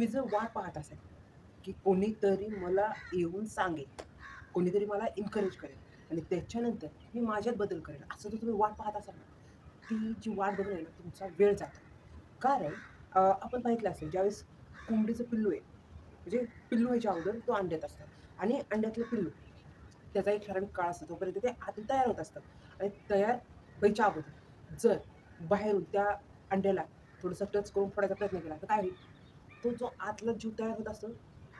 मी जर वाट पाहत असेल की कोणीतरी मला येऊन सांगेल कोणीतरी मला इन्करेज करेल आणि त्याच्यानंतर मी माझ्यात बदल करेल असं जर तुम्ही वाट पाहत असाल ना ती जी वाट बघून आहे ना तुमचा वेळ जातो. कारण आपण बघितलं असेल ज्यावेळेस कोंबडीचं पिल्लू आहे म्हणजे पिल्लू व्हायच्या अगोदर तो अंड्यात असतात आणि अंड्यातलं पिल्लू त्याचा एक ठराविक काळ असतो तोपर्यंत ते आतून तयार होत असतं आणि तयार व्हायच्या अगोदर जर बाहेरून त्या अंड्याला थोडंसं टच करून फोडायचा प्रयत्न केला तर काय होईल? तो जो आतला जीव तयार होत असतो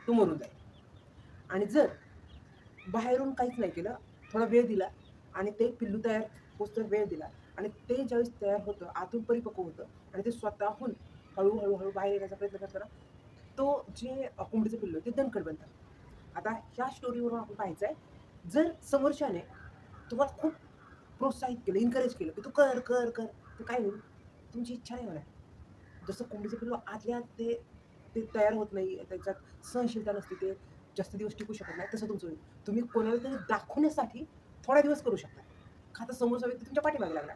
तो मरून जाईल आणि जर बाहेरून काहीच नाही केलं थोडा वेळ दिला आणि ते पिल्लू तयार होतं वेळ दिला आणि ते ज्यावेळेस तयार होतं आतून परिपक्व होतं आणि ते स्वतःहून हळूहळू हळू बाहेर येण्याचा प्रयत्न करताना तो जे कोंबडीचं पिल्लू आहे ते दणकट बनतात. आता ह्या स्टोरीवरून आपण पाहायचं आहे जर समोरच्याने तुम्हाला खूप प्रोत्साहित केलं इन्करेज केलं की तू कर कर कर तर काय होईल? तुमची इच्छा नाही होणार. जसं कोंबडीचं पिल्लू आतल्या ते ते तयार होत नाही त्याच्यात सहनशीलता नसते ते जास्त दिवस टिकू शकत नाही तसं तुमचं होईल. तुम्ही कोणाला तरी दाखवण्यासाठी थोडा दिवस करू शकता. खाता समोरचा व्यक्ती तुमच्या पाठीमागे लागला.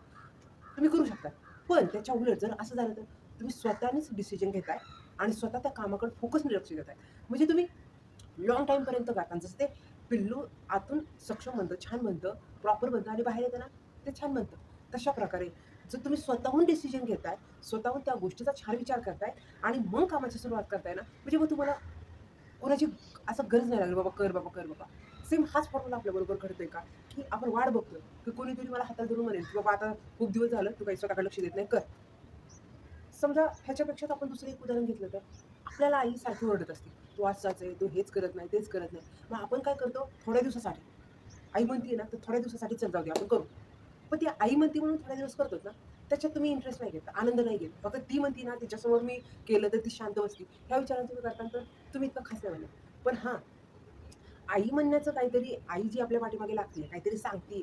तुम्ही करू शकता. पण त्याच्या उलट जर असं झालं तर तुम्ही स्वतःनेच डिसिजन घेताय आणि स्वतः त्या कामाकडे फोकसने लक्ष देताय. म्हणजे तुम्ही लॉंग टाईमपर्यंत गाता जसं ते पिल्लू आतून सक्षम बनतं छान बनतं प्रॉपर बनतं आणि बाहेर येताना ते छान बनतं. तशा प्रकारे जर तुम्ही स्वतःहून डिसिजन घेताय स्वतःहून त्या गोष्टीचा छान विचार करताय आणि मग कामाची सुरुवात करताय ना म्हणजे मग तुम्हाला कोणाची असं गरज नाही लागली बाबा कर बाबा कर बाबा. सेम हाच फॉर्म्युला आपल्याबरोबर घडतोय का? की आपण वाट बघतोय. की कोणीतरी मला हातात धरून म्हणेल की बाबा आता खूप दिवस झालं तू काही स्वतःकडे लक्ष देत नाही कर. समजा ह्याच्यापेक्षा आपण दुसरं एक उदाहरण घेतलं तर आपल्याला आई सारखी ओरडत असते. तू असाच आहे तू हेच करत नाही तेच करत नाही. मग आपण काय करतो? थोड्या दिवसासाठी. आई म्हणते ना तर थोड्या दिवसासाठी चल जाऊ दे आपण करू. पण ती आई म्हणते म्हणून थोड्या दिवस करतोच ना त्याच्यात तुम्ही इंटरेस्ट नाही घेत आनंद नाही घेत. फक्त ती म्हणते ना तिच्यासमोर मी केलं तर ती शांत बसते. ह्या विचारांचं तुम्ही करताना तर तुम्ही इतकं खास नाही म्हणत. पण हां आई म्हणण्याचं काहीतरी आई जी आपल्या पाठीमागे लागते काहीतरी सांगते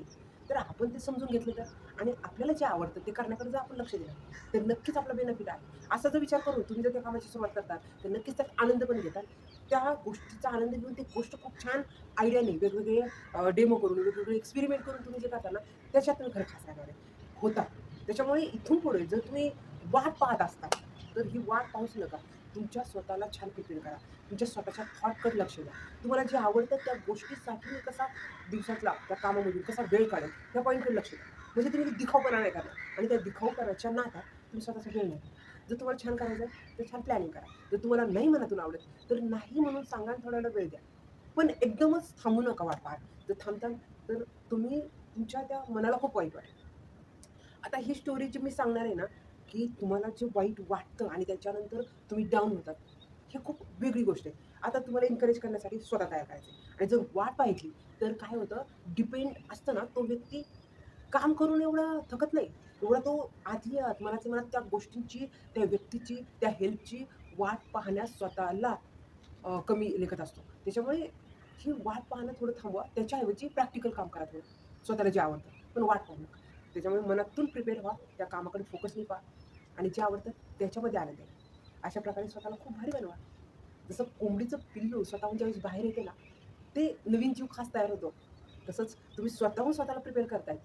तर आपण ते समजून घेतलं तर. आणि आपल्याला जे आवडतं ते करण्याकडे जर आपण लक्ष दिलं तर नक्कीच आपला बेनिफिट आहे. असा जर विचार करून तुम्ही जर त्या कामाची सुरुवात करता तर नक्कीच त्यात आनंद पण घेतात. त्या गोष्टीचा आनंद घेऊन ती गोष्ट खूप छान आयडियाने वेगवेगळे डेमो करून वेगवेगळे एक्सपेरिमेंट करून तुम्ही जे करता ना त्याच्यात तुम्ही खरं खास राहणार आहे होता. त्याच्यामुळे इथून पुढे जर तुम्ही वाट पाहत असता तर ही वाट पाहूच नका. तुमच्या स्वतःला छान प्रिपेअर करा. तुमच्या स्वतःच्या थॉटकडे लक्ष द्या. तुम्हाला जे आवडतं त्या गोष्टीसाठी कसा दिवसातला त्या कामामधून कसा वेळ काढेल त्या पॉईंटकडे लक्ष द्या. म्हणजे तुम्ही दिखाऊपणा नाही करणार. आणि त्या दिखाऊपणाच्या नादात तुम्ही स्वतःचा वेळ नाही जर तुम्हाला छान करायचं आहे तर छान प्लॅनिंग करा. जर तुम्हाला नाही मनातून आवडत तर नाही म्हणून सांगा थोडा वेळ द्या. पण एकदमच थांबू नका वाट जर थांबता तर तुम्ही तुमच्या त्या मनाला खूप वाईट वाटेल. आता ही स्टोरी जी मी सांगणार आहे ना की तुम्हाला जे वाईट वाटतं आणि त्याच्यानंतर तुम्ही डाऊन होतात ही खूप वेगळी गोष्ट आहे. आता तुम्हाला एनकरेज करण्यासाठी स्वतः तयार करायचं आहे. आणि जर वाट पाहिली तर काय होतं डिपेंड असतं ना तो व्यक्ती काम करून एवढा थकत नाही. एवढा तो आधी आत मनात त्या गोष्टींची त्या व्यक्तीची त्या हेल्पची वाट पाहण्यास स्वतःला कमी लेखत असतो. त्याच्यामुळे ही वाट पाहणं थोडं थांबवा. त्याच्याऐवजी प्रॅक्टिकल काम करा थोडं. स्वतःला जे आवडतं पण वाट पाहू नका. त्याच्यामुळे मनातून प्रिपेअर व्हा. त्या कामाकडे फोकस नाही पहा आणि जे आवडतं त्याच्यामध्ये आनंद आहे अशा प्रकारे स्वतःला खूप भारी बनवा. जसं कोंबडीचं पिल्लू स्वतःहून ज्यावेळेस बाहेर येते ना ते नवीन जीव खास तयार होतो. तसंच तुम्ही स्वतःहून स्वतःला प्रिपेअर करताय.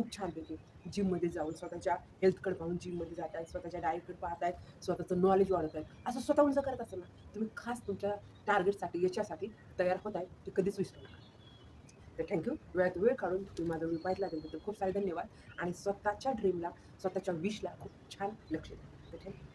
खूप छानपैकी जिममध्ये जाऊन स्वतःच्या हेल्थकडे पाहून जिममध्ये जात आहेत स्वतःच्या डाएटकडे पाहत आहेत स्वतःचं नॉलेज वाढत आहे असं स्वतःहून जर करत असेल ना तुम्ही खास तुमच्या टार्गेटसाठी याच्यासाठी तयार होत आहे ते कधीच विसरू नका. तर थँक्यू वेळात वेळ काढून तुम्ही माझा व्हिडिओ पाहिला त्याबद्दल खूप सारे धन्यवाद. आणि स्वतःच्या ड्रीमला स्वतःच्या विशला खूप छान लक्ष द्या. तर थँक्यू